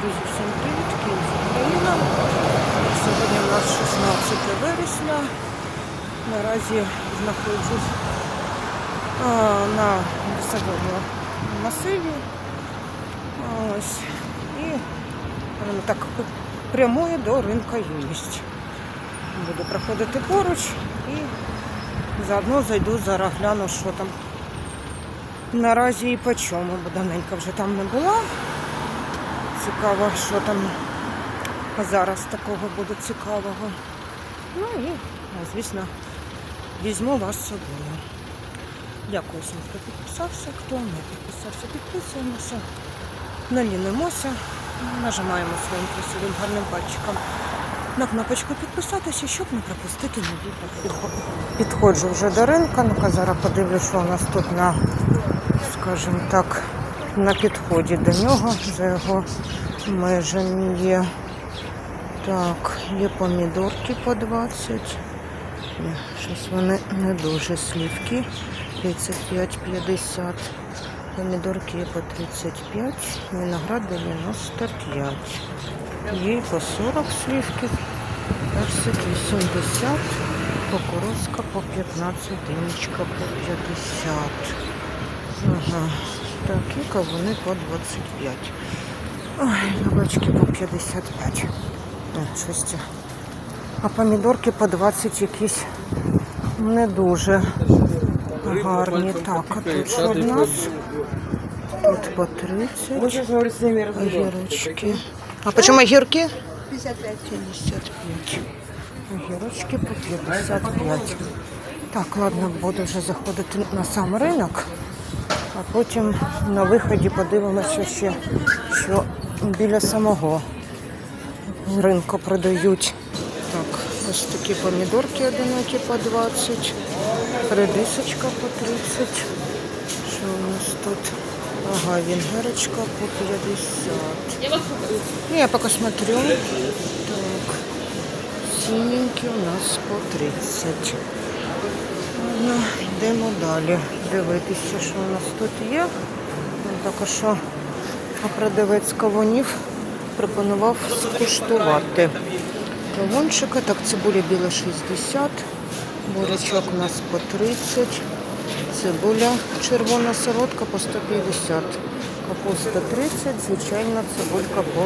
Друзі, всім привіт, Київ, Україна. Сьогодні у нас 16 вересня. Наразі знаходжусь а, на лісовому масиві. Ось. І воно так прямує до ринка юність. Буду проходити поруч і заодно зайду, зараз гляну, що там наразі і по чому, бо давненько вже там не була. Цікаво, що там зараз такого буде цікавого. Ну і, ну, звісно, візьму вас з собою. Дякую всім, хто підписався, хто не підписався, підписуємося, не лінимося, нажимаємо своїм красивим гарним пальчиком на кнопочку підписатися, щоб не пропустити нові підходи. Підходжу вже до ринка, ну-ка зараз подивлюсь, що у нас тут на, скажімо так, на підході до нього, за його межами є. Так, є помідорки по 20. Ні, Щось вони не дуже слівки. 35-50. Помідорки є по 35, виноград 95. Є по 40 слівки, персик 80, кукурузка по 15, динічка по 50. Ага. Так, і кавуни по 25. Ой, яблочки по 55. О, щось. А помідорки по 20 якісь не дуже гарні. Так, а тут що в нас? Тут по 30. Огірочки. А по чому огірки? 55. 55. Огірочки по 55. Так, ладно, буду вже заходити на сам ринок, а потім на виході подивимося ще, що біля самого ринку продають. Так, ось такі помідорки одинокі по 20, редисочка по 30. Що у нас тут? Ага, венгерочка по 50. Ну, я пока смотрю. Так. Синенький у нас по 30. Ну, йдемо далі. Дивитися, що у нас тут є. Також продавець кавунів пропонував скуштувати. Кавунчика, так, цибуля біла 60, бурячок у нас по 30, цибуля червона солодка по 150, капуста 30, звичайна цибулька по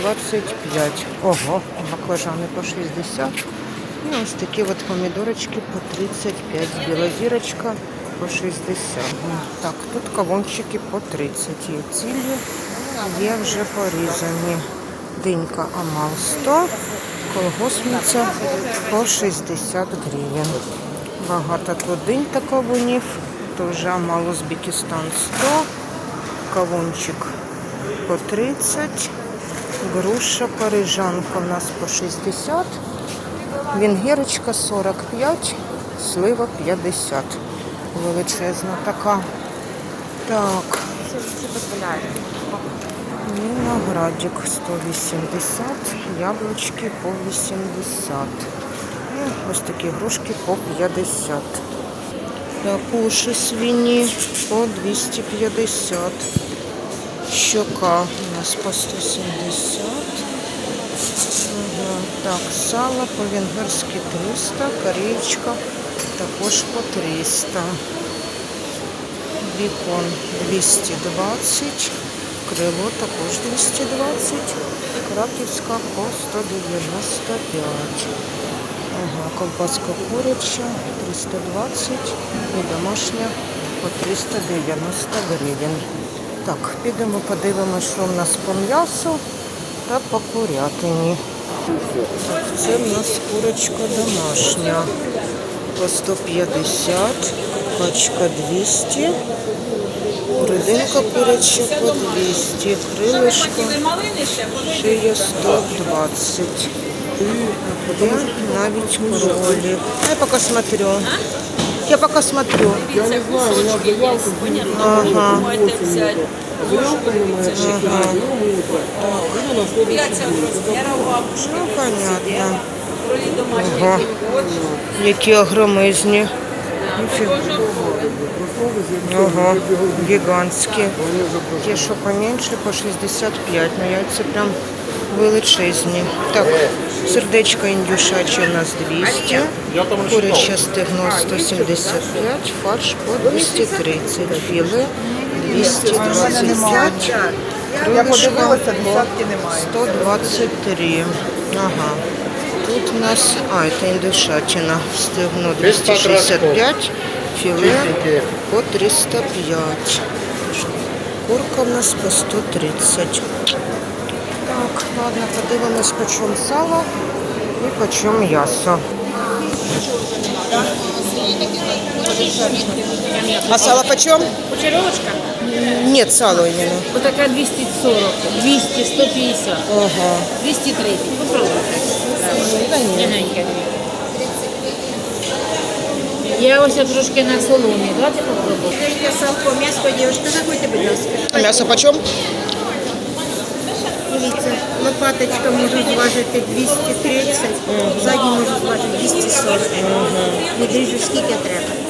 25. Ого, баклажани по 60. І ось такі от помідорочки по 35. Біла зірочка по 60. Ну, Так, тут кавунчики по 30. Є цілі, є вже порізані. Динька Амал 100, колгоспниця по 60 гривень. Багато тут динь та кавунів. Теж Амал Узбекистан 100, кавунчик по 30, груша парижанка у нас по 60, венгерочка 45, слива 50. Величезна така. Так, Виноградик 180, яблучки по 80. І ось такі грушки по 50. Капуші свині по 250. Щока у нас по 170. Так, сало по-венгерськи 300, корієчка також по 300. Бікон 220, крило також 220, краківська по 195. Ага, ковбаска куряча 320 і домашня по 390 гривень. Так, підемо подивимося, що в нас по м'ясу та по курятині. Це в нас курочка домашня по 150, пачка 200, грудинка куряча по 200, крилишко шия 120. Є навіть кролик. Я пока смотрю. Я пока смотрю. Я не знаю, у меня заявка Ага. Ну, понятно. Ага. які. Ніфіга. Ого, гігантські. Ті, що поменше, по 65. Ну, яйця прям величезні. Так, сердечко індюшаче у нас 200. Куряче стегно 175, фарш по 230, філе 225. Я подивилася, десятки немає. 123. Ага. Тут у нас, а, это індушатина, стегно 265, філе по 305. Курка у нас по 130. Так, ладно, подивимось, по чому сало і по чому м'ясо. А сало почем? Кучеровочка? Нет, сало именно. Вот такая 240, 200, 150, Ага. 230. Попробуйте. Легенька. Я ось трошки на соломі. Давайте попробуємо. Дайте салко, м'ясо, дівчинка, заходьте, будь ласка. А м'ясо почем? Дивіться, лопаточка може зважити 230, задній може зважити 240. Відріжу скільки треба.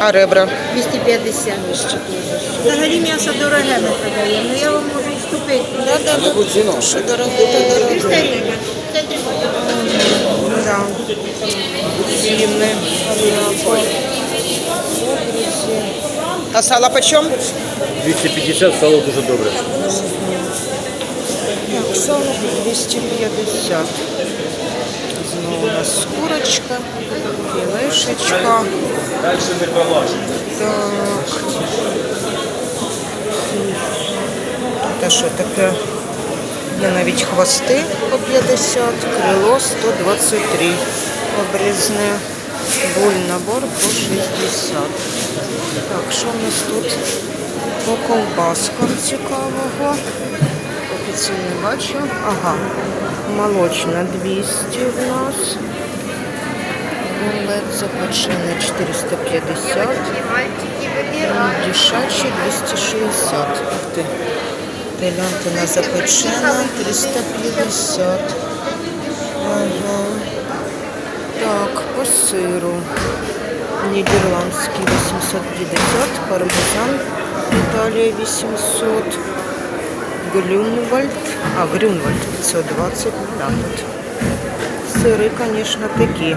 А ребра? 250. Взагалі м'ясо дороге ми продаємо, ну я вам можу вступити. Да, да, да. Що дорого, то дорого. 300 гривень. Це 300. Да. А сало почем? 250 стало дуже добре. Так, сало 250. У нас курочка, філешечка. Так. Це що таке? Є навіть хвости по 50, крило 123, обрізне, буль набор по 60. Так, що в нас тут по ковбаскам цікавого? Не бачу. Ага, молочна 200 в нас. Рулет запечений 450. Дішачі 260. Ух ти. Телятина запечена 350. Ага. Так, по сиру. Нідерландський 850, пармезан Італія 800. Грюнвальд, а Грюнвальд 520 тут. Сири, конечно, такі.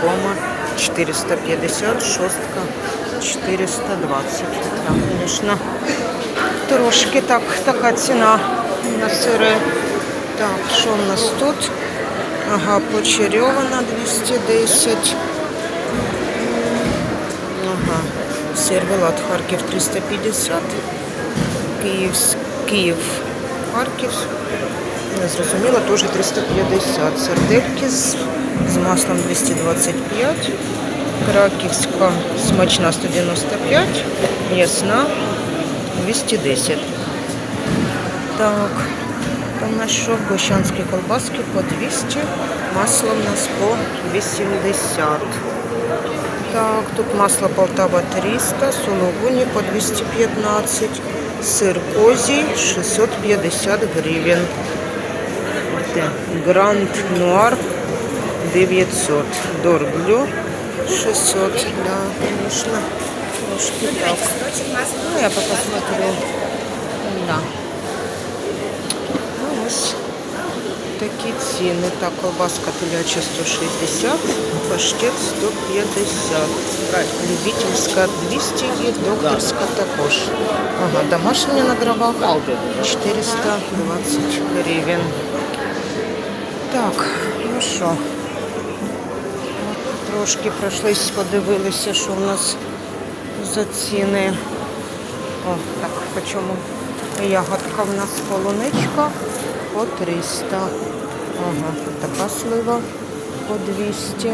Кома 450, шостка 420. Так, конечно, трошки так, така ціна на сири. Так, що в нас тут? Ага, почерьована 210. Ага, сервелат Харків 350. Київ, Київ, Харків. Не зрозуміло, теж 350. Сердельки з, з маслом 225. Краківська смачна 195. Ясна 210. Так, там на що гощанські колбаски по 200. Масло в нас по 80. Так, тут масло Полтава 300, сулугуні по 215, сир козій 650 гривень. Гранд Нуар 900, Дорблю 600, да, конечно, трошки так. Ну, я пока смотрю. Да. Ну, ось такі ціни. Так, колбаска теляча 160, паштет 150. Любительська 200 і докторська також. Ага, домашня на дровах 420 гривень. Так, ну що, трошки пройшлись, подивилися, що у нас за ціни. О, так, по чому ягодка в нас полуничка по 300. Ага, така слива по 200.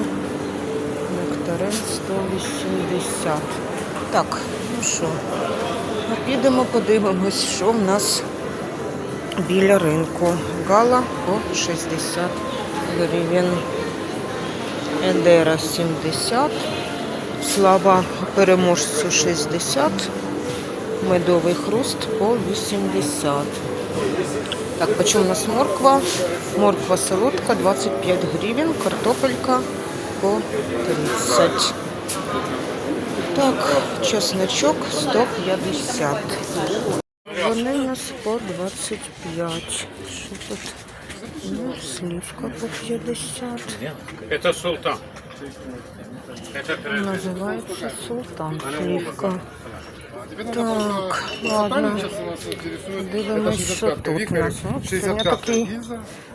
Нектарин 180. Так, ну що, ну, підемо подивимось, що в нас біля ринку. Гала по 60 гривень. Едера 70. Слава переможцю 60. Медовий хруст по 80. Так, почем у нас морква? Морква солодка 25 гривень, картопелька по 30. Так, чесночок 150. Вони у нас по 25. Що тут? Ну, сливка по 50. Это султан. Називається султан сливка. Так, ладно. Дивимось, що тут у нас. Ну, Сьогодні такий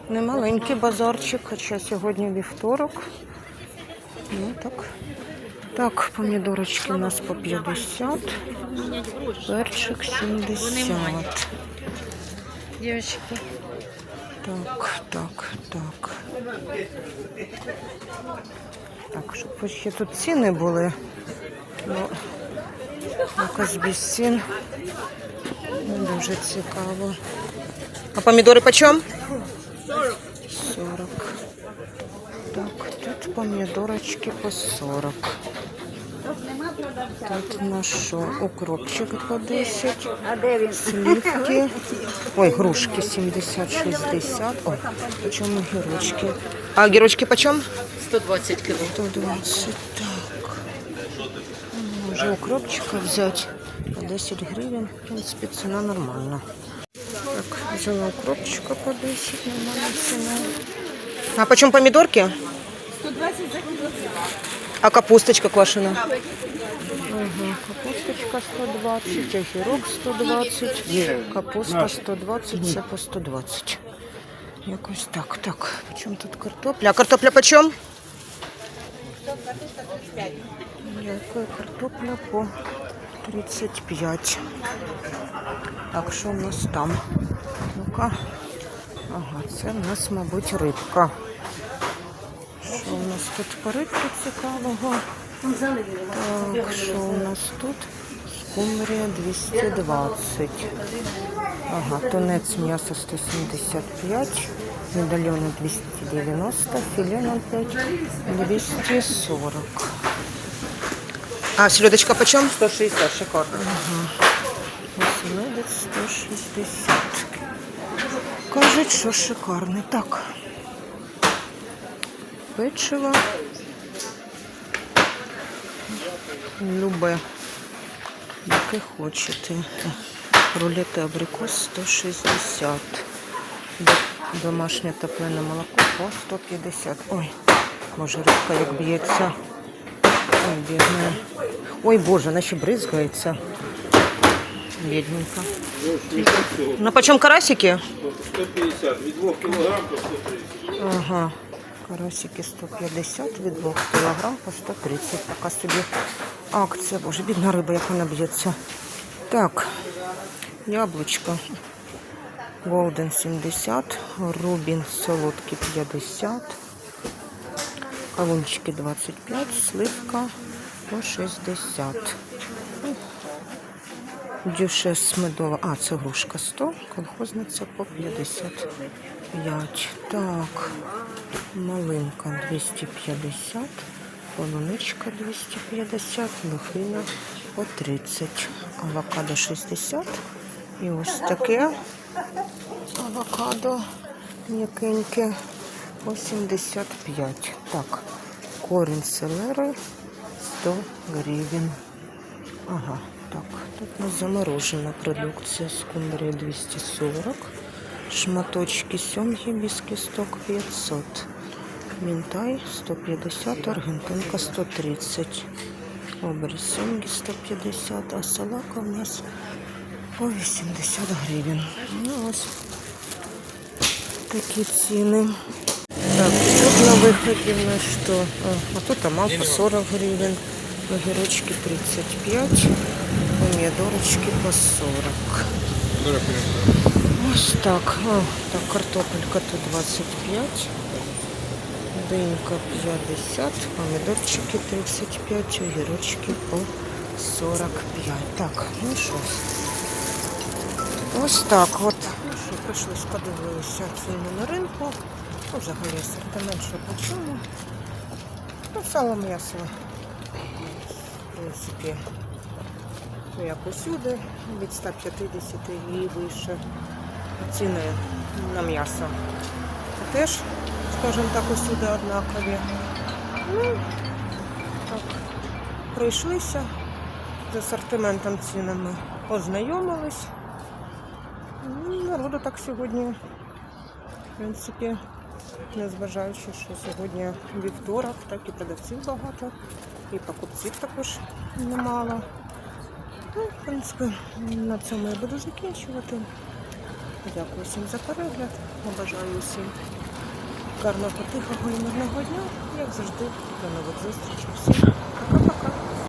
немаленький базарчик, хоча сьогодні вівторок. Ну так. Так, помідорочки у нас по 50, перчик 70. Дівчатки. Так, так, так. Так, щоб ще тут ціни були. Ну, якось без цін. Дуже цікаво. А помідори почем? 40. Так, тут помідорочки по 40. Тут у нас що? Укропчик по 10. Сливки. Ой, грушки 70-60. Ой, почем огірочки? А огірочки почем? 120 кг. 120. Так. Може укропчика взяти по 10 гривень. В принципі, ціна нормальна. Так, взяла укропчика по 10, нормальна ціна. А почем помідорки? 120 за А капусточка квашена? Ага, капусточка 120, огірок 120, капуста 120, це по 120. Якось так. Так, почем тут картопля? А картопля почем? Дякую, картопля по 35. Так, що в нас там? Ну-ка. Ага, це в нас, мабуть, рибка. Що у нас тут по цікавого? Так, що у нас тут? Скумбрія 220. Ага, тунець м'ясо 175, медальйони 290, філе 05 240. А селедочка почем? 160, шикарно. Ага. Оселедець 160. Кажуть, що шикарний. Так. Печиво. Любе. Яке хочете. Рулети абрикос 160. Д- Домашнє топлене молоко по 150. Ой, може рибка як б'ється. Ой, бідна. Ой, Боже, вона ще бризгається. Бідненька. Ну, почем карасики? 150, від 2 кг по 130. Ага. Карасики 150 від 2 кг по 130. Поки собі акція. Боже, бідна риба, як вона б'ється. Так, яблучко. Голден 70, Рубін солодкий 50, кавунчики 25, сливка по 60. Дюшес медова, а це грушка 100, колхозниця по 55. Так, малинка 250, полуничка 250, лохина по 30, авокадо 60. І ось таке авокадо м'якеньке по 75. Так, корінь селери 100 гривень. Ага, так, тут у нас заморожена продукція скумбрія 240, шматочки сьомги без кісток 500, мінтай 150, аргентинка 130, обріз сьомги 150, а салака у нас по 80 гривень. Ну ось такі ціни. Так, тут на виході нас що? А, тут амал по 40 гривень, огірочки 35, помідорочки по 40. Ось так. О, так, картопелька тут 25, динька 50, помідорчики 35, огірочки по 45. Так, ну що. Ось так от. Ну що, прийшлось подивилися ціни на ринку. Ну, взагалі асортимент, що по чому. Ну, сало м'ясо. В принципі, ну, як усюди, від 150 і вище ціни на м'ясо. Теж, скажімо так, усюди однакові. Ну, так, пройшлися з асортиментом цінами, познайомились. Ну, Народу так сьогодні, в принципі, незважаючи, що сьогодні вівторок, так і продавців багато, і покупців також немало. Ну, в принципі, на цьому я буду закінчувати. Дякую всім за перегляд. Бажаю усім гарного, тихого і мирного дня. Як завжди, до нових зустрічей. Всім.